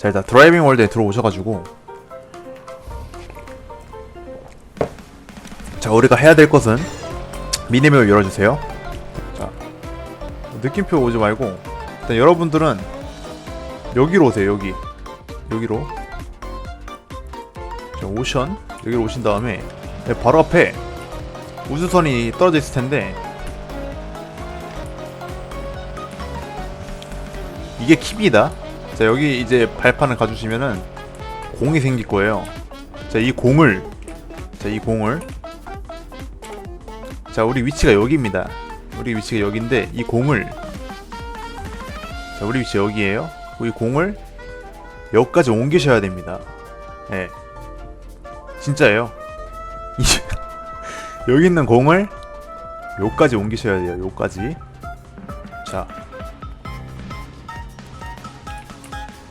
자 일단 드라이빙 월드에 들어오셔가지고. 자 우리가 해야 될 것은 미니맵을 열어주세요. 자 느낌표 오지 말고 일단 여러분들은 여기로 오세요 여기. 여기로. 자 오션. 여기로 오신 다음에 네, 바로 앞에 우주선이 떨어져 있을 텐데. 이게 킵이다. 자 여기 이제 발판을 가주시면은 공이 생길 거예요. 자 이 공을 자 이 공을 자 우리 위치가 여기입니다. 우리 위치가 여기인데 이 공을 자 우리 위치 여기에요. 이 공을 여기까지 옮기셔야 됩니다. 예. 진짜예요. 이- 여기 있는 공을 여기까지 옮기셔야 돼요. 여기까지. 자.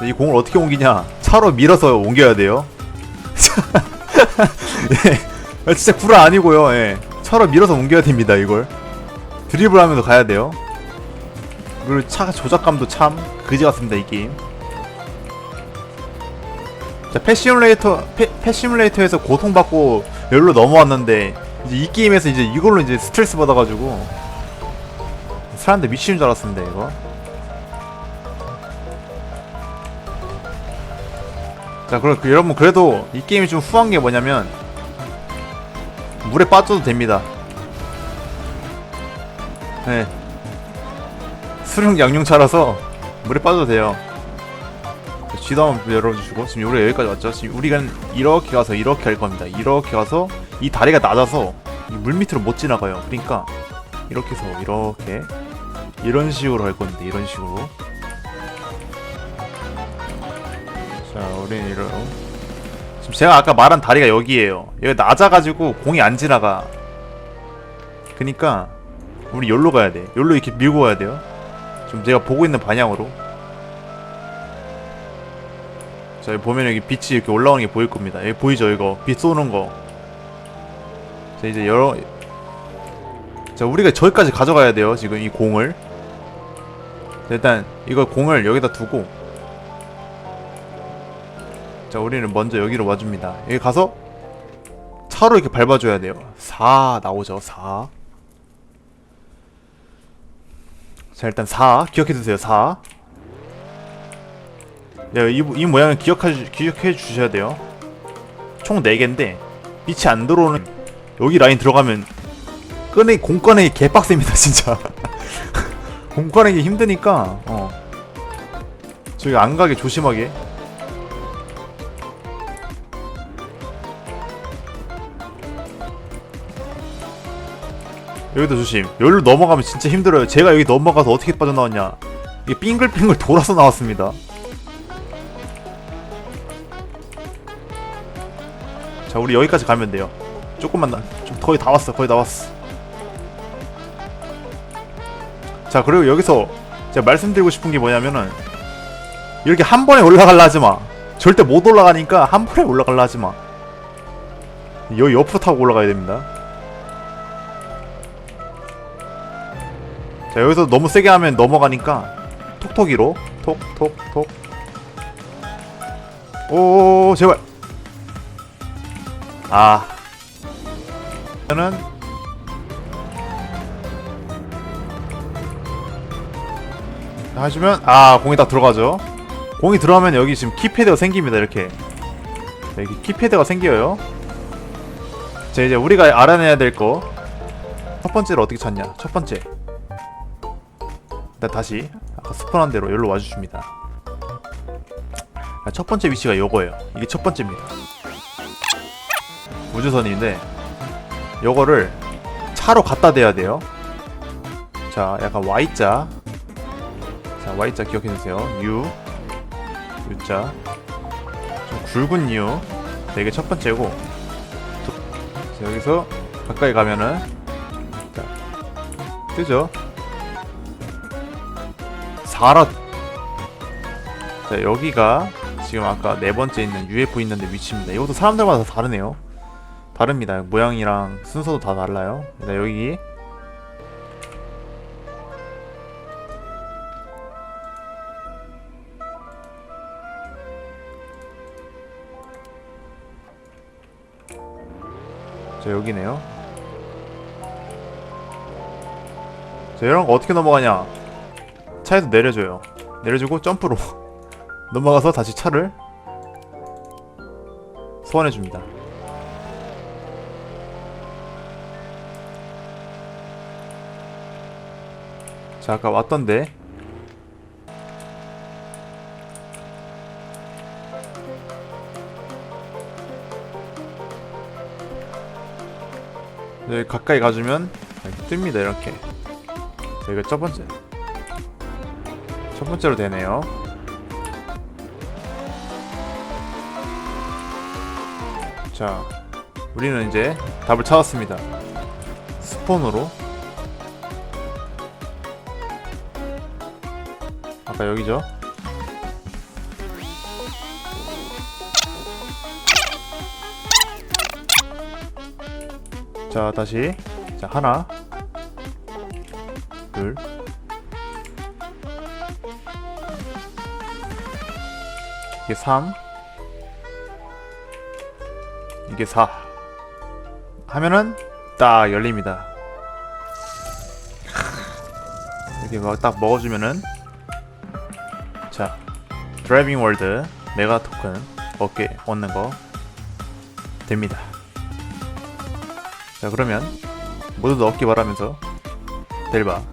이 공을 어떻게 옮기냐? 차로 밀어서 옮겨야 돼요. 예. 진짜 구라 아니고요. 예. 차로 밀어서 옮겨야 됩니다. 이걸 드리블 하면서 가야 돼요. 그리고 차 조작감도 참 그지 같습니다. 이 게임. 자, 패시뮬레이터 패, 패시뮬레이터에서 고통받고 여기로 넘어왔는데 이제 이 게임에서 이제 이걸로 이제 스트레스 받아가지고 사람들 미치는 줄 알았습니다. 이거. 자, 그럼 그 여러분 그래도 이 게임이 좀 후한 게 뭐냐면 물에 빠져도 됩니다. 네. 수륙 양용차라서 물에 빠져도 돼요. 자, 쥐도 한번 열어주시고 지금 우리 여기까지 왔죠. 지금 우리가 이렇게 가서 이렇게 할 겁니다. 이렇게 가서 이 다리가 낮아서 이 물 밑으로 못 지나가요. 그러니까 이렇게 해서 이렇게 이런 식으로 할 건데 이런 식으로. 자, 우린 이런 지금 제가 아까 말한 다리가 여기에요. 여기 낮아가지고 공이 안 지나가. 그니까 우리 여기로 가야 돼. 여기로 이렇게 밀고 가야 돼요. 지금 제가 보고 있는 방향으로. 자, 여기 보면 여기 빛이 이렇게 올라오는 게 보일 겁니다. 여기 보이죠, 이거 빛 쏘는 거. 자, 이제 여러 자, 우리가 저기까지 가져가야 돼요. 지금 이 공을. 자, 일단 이거 공을 여기다 두고 자, 우리는 먼저 여기로 와줍니다. 여기 가서 차로 이렇게 밟아줘야 돼요. 4 나오죠, 4. 자, 일단 4 기억해두세요, 4. 야, 이, 이 모양을 기억해, 주- 기억해 주셔야 돼요. 총 4개인데, 빛이 안 들어오는, 여기 라인 들어가면, 꺼내, 공 꺼내기 개빡셉니다, 진짜. 공 꺼내기 힘드니까, 어. 저기 안 가게 조심하게. 여기도 조심. 여기로 넘어가면 진짜 힘들어요. 제가 여기 넘어가서 어떻게 빠져나왔냐. 이게 빙글빙글 돌아서 나왔습니다. 자, 우리 여기까지 가면 돼요. 조금만 나, 좀 거의 다 왔어. 거의 다 왔어. 자, 그리고 여기서 제가 말씀드리고 싶은 게 뭐냐면은 이렇게 한 번에 올라갈라 하지 마. 절대 못 올라가니까 한 번에 올라갈라 하지 마. 여기 옆으로 타고 올라가야 됩니다. 자 여기서 너무 세게 하면 넘어가니까 톡톡이로 톡톡톡. 오 제발. 아. 저는 하시면 아 공이 딱 들어가죠. 공이 들어가면 여기 지금 키패드가 생깁니다 이렇게. 자, 여기 키패드가 생겨요. 자 이제 우리가 알아내야 될 거. 첫 번째를 어떻게 찾냐? 첫 번째 일단 다시 아까 스폰한 대로 여기로 와주십니다. 아, 첫 번째 위치가 요거예요. 이게 첫 번째입니다. 우주선인데 요거를 차로 갖다 대야 돼요. 자, 약간 Y자. 자, Y자 기억해주세요. U, U자. 좀 굵은 U. 자, 이게 첫 번째고. 자, 여기서 가까이 가면은 자, 뜨죠? 자라. 자 여기가 지금 아까 네 번째 있는 UFO 있는데 위치입니다. 이것도 사람들마다 다 다르네요. 다릅니다. 모양이랑 순서도 다 달라요. 자 여기. 자 여기네요. 자 이런 거 어떻게 넘어가냐? 차에서 내려줘요. 내려주고 점프로 넘어가서 다시 차를 소환해 줍니다. 자 아까 왔던데. 네, 가까이 가주면 이렇게 뜹니다 이렇게. 자 이거 첫 번째 첫 번째로 되네요. 자 우리는 이제 답을 찾았습니다. 스폰으로. 아까 여기죠? 자 다시. 자 하나. 둘 이게 3 이게 4 하면은 딱 열립니다. 이렇게 막 딱 먹어주면은 자 드라이빙 월드 메가 토큰 얻게 얻는 거 됩니다. 자 그러면 모두 얻기 바라면서 델바